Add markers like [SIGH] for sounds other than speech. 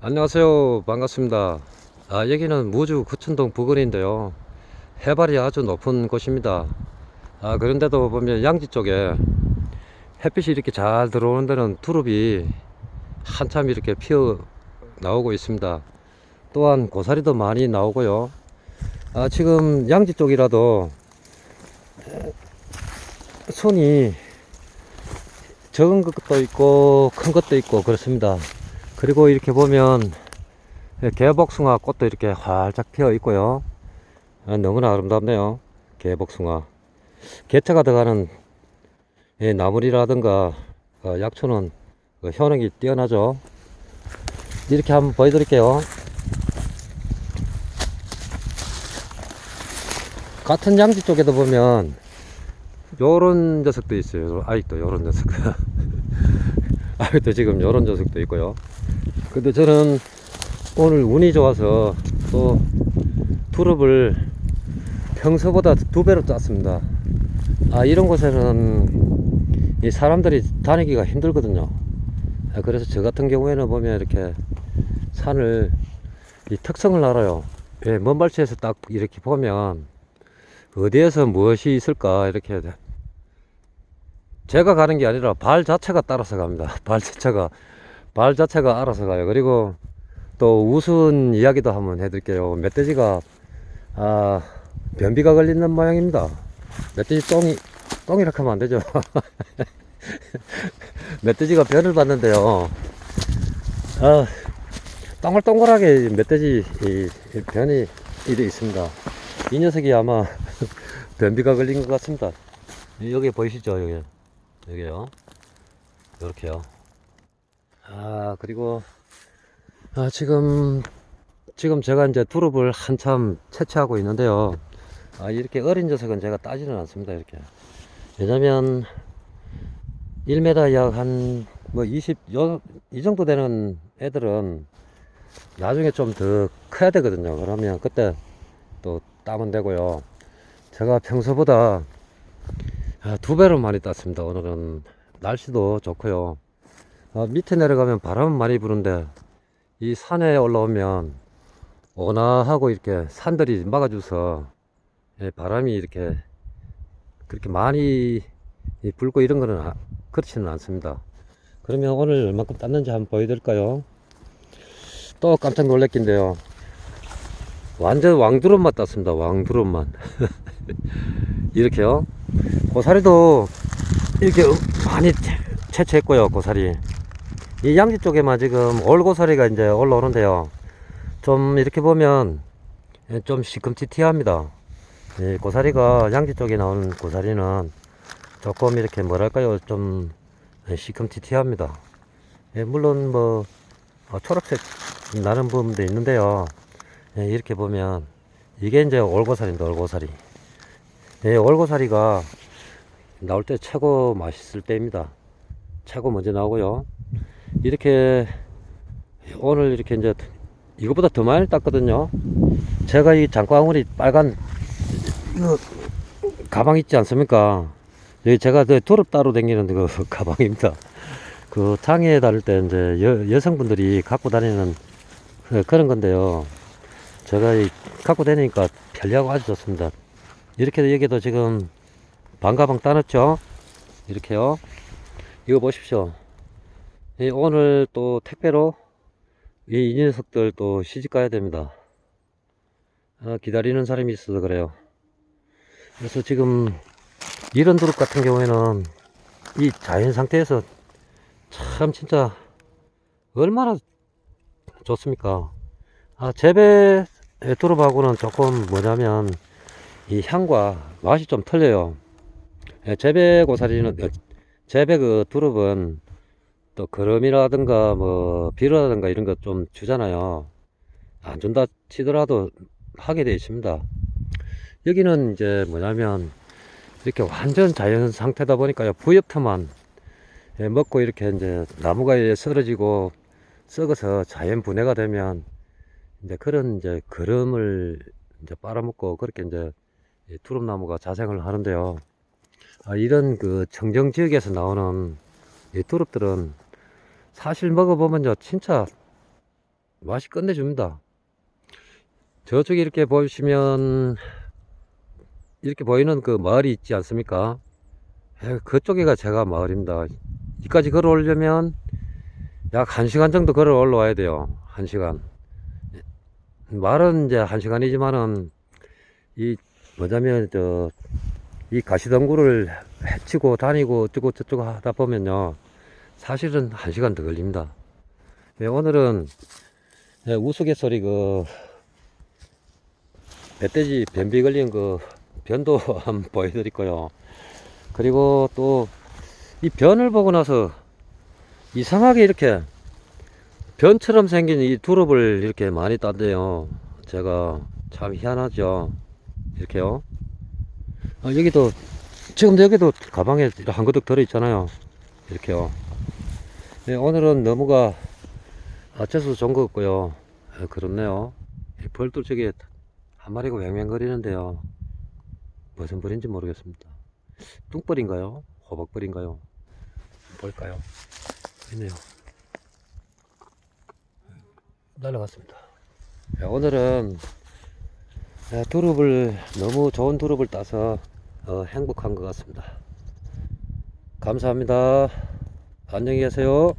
안녕하세요. 반갑습니다. 아, 여기는 무주 구천동 부근인데요. 해발이 아주 높은 곳입니다. 아, 그런데도 보면 양지 쪽에 햇빛이 이렇게 잘 들어오는 데는 두릅이 한참 이렇게 피어 나오고 있습니다. 또한 고사리도 많이 나오고요. 아, 지금 양지 쪽이라도 손이 적은 것도 있고 큰 것도 있고 그렇습니다. 그리고 이렇게 보면 개복숭아 꽃도 이렇게 활짝 피어 있고요. 아, 너무나 아름답네요. 개복숭아. 개체가 들어가는 이 나물이라든가 어, 약초는 그 효능이 뛰어나죠. 이렇게 한번 보여드릴게요. 같은 양지 쪽에도 보면 요런 녀석도 있어요. 아직도 요런 녀석. [LAUGHS] 아직도 지금 요런 녀석도 있고요. 근데 저는 오늘 운이 좋아서 또 두릅을 평소보다 두 배로 땄습니다. 아, 이런 곳에는 이 사람들이 다니기가 힘들거든요. 아, 그래서 저 같은 경우에는 보면 이렇게 산을 이 특성을 알아요. 예, 먼 발치에서 딱 이렇게 보면 어디에서 무엇이 있을까 이렇게 제가 가는 게 아니라 발 자체가 따라서 갑니다. [LAUGHS] 발 자체가 발 자체가 알아서 가요. 그리고 또 우스운 이야기도 한번 해드릴게요. 멧돼지가 아 변비가 걸리는 모양입니다. 멧돼지 똥이 똥이라 하면 안 되죠. [LAUGHS] 멧돼지가 변을 봤는데요. 아 동글동글하게 멧돼지 이, 이 변이 이래 있습니다. 이 녀석이 아마 [LAUGHS] 변비가 걸린 것 같습니다. 여기 보이시죠? 여기 여기요. 이렇게요. 아 그리고 아 지금 지금 제가 이제 두릅을 한참 채취하고 있는데요. 아 이렇게 어린 녀석은 제가 따지는 않습니다. 이렇게 왜냐면 1m 약 한 뭐 20, 요, 이 정도 되는 애들은 나중에 좀 더 커야 되거든요. 그러면 그때 또 따면 되고요. 제가 평소보다 아, 두 배로 많이 땄습니다. 오늘은 날씨도 좋고요. 아, 밑에 내려가면 바람은 많이 부는데 이 산에 올라오면 온화하고 이렇게 산들이 막아줘서 예, 바람이 이렇게 그렇게 많이 이 불고 이런 거는 아- 그렇지는 않습니다. 그러면 오늘 얼만큼 땄는지 한번 보여드릴까요? 또 깜짝 놀랄긴데요. 완전 왕두릅만 땄습니다. 왕두릅만. [LAUGHS] 이렇게요. 고사리도 이렇게 많이 채- 채취했고요. 고사리. 이 양지 쪽에만 지금 올고사리가 이제 올라오는데요. 좀 이렇게 보면 예, 좀 시큼티티합니다. 이 고사리가 양지 쪽에 나오는 고사리는 조금 이렇게 뭐랄까요 좀 예, 시큼티티합니다. 예, 물론 뭐 어, 초록색 나는 부분도 있는데요. 예, 이렇게 보면 이게 이제 올고사리입니다. 올고사리. 예, 올고사리가 나올 때 최고 맛있을 때입니다. 최고 먼저 나오고요. 이렇게 오늘 이렇게 이제 이거보다 더 많이 땄거든요. 제가 이 장바구니 빨간 이거 가방 있지 않습니까? 여기 제가 그 두릅 따로 다니는 그 [LAUGHS] 가방입니다. 그 장에 다닐 때 이제 여, 여성분들이 갖고 다니는 그- 그런 건데요. 제가 이 갖고 다니니까 편리하고 아주 좋습니다. 이렇게 여기도 지금 반가방 따놨죠? 이렇게요. 이거 보십시오. 이 오늘 또 택배로 이, 이 녀석들 또 시집 가야 됩니다. 아, 기다리는 사람이 있어서 그래요. 그래서 지금 이런 두릅 같은 경우에는 이 자연 상태에서 참 진짜 얼마나 좋습니까? 아, 재배 두릅하고는 조금 뭐냐면 이 향과 맛이 좀 틀려요. 예, 재배 고사리는 어, 재배 그 두릅은 또 거름이라든가 뭐 비료라든가 이런 거 좀 주잖아요. 안 준다 치더라도 하게 되어 있습니다. 여기는 이제 뭐냐면 이렇게 완전 자연 상태다 보니까요. 부엽터만 예, 먹고 이렇게 이제 나무가 이제 쓰러지고 썩어서 자연 분해가 되면 이제 그런 이제 거름을 이제 빨아먹고 그렇게 이제 이 두릅나무가 자생을 하는데요. 아, 이런 그 청정 지역에서 나오는 이 두릅들은 사실 먹어보면요, 진짜 맛이 끝내줍니다. 저쪽에 이렇게 보시면 이렇게 보이는 그 마을이 있지 않습니까? 예, 그쪽에가 제가 마을입니다. 이까지 걸어 오려면 약 1시간 정도 걸어 올라와야 돼요. 1시간. 말은 이제 1시간이지만은 이 뭐냐면 저 이 가시덩굴을 헤치고 다니고 어쩌고 저쩌고 하다 보면요. 사실은 1시간 더 걸립니다. 예, 오늘은 예, 우스갯소리 그 멧돼지 변비 걸린 그 변도 [LAUGHS] 한번 보여드릴 거요. 그리고 또 이 변을 보고 나서 이상하게 이렇게 변처럼 생긴 이 두릅을 이렇게 많이 딴대요. 제가 참 희한하죠. 이렇게요. 아, 여기도 지금 여기도 가방에 한 그릇 들어 있잖아요. 이렇게요. 네, 오늘은 너무가 아쳐서 좋은 것 같고요. 아, 그렇네요. 저기 한 마리가 왱왱거리는데요. 무슨 벌인지 모르겠습니다. 뚱벌인가요? 호박벌인가요? 뭘까요? 있네요. 날라갔습니다. 야, 오늘은 야, 두릅을 너무 좋은 두릅을 따서 어, 행복한 것 같습니다. 감사합니다. 안녕히 계세요.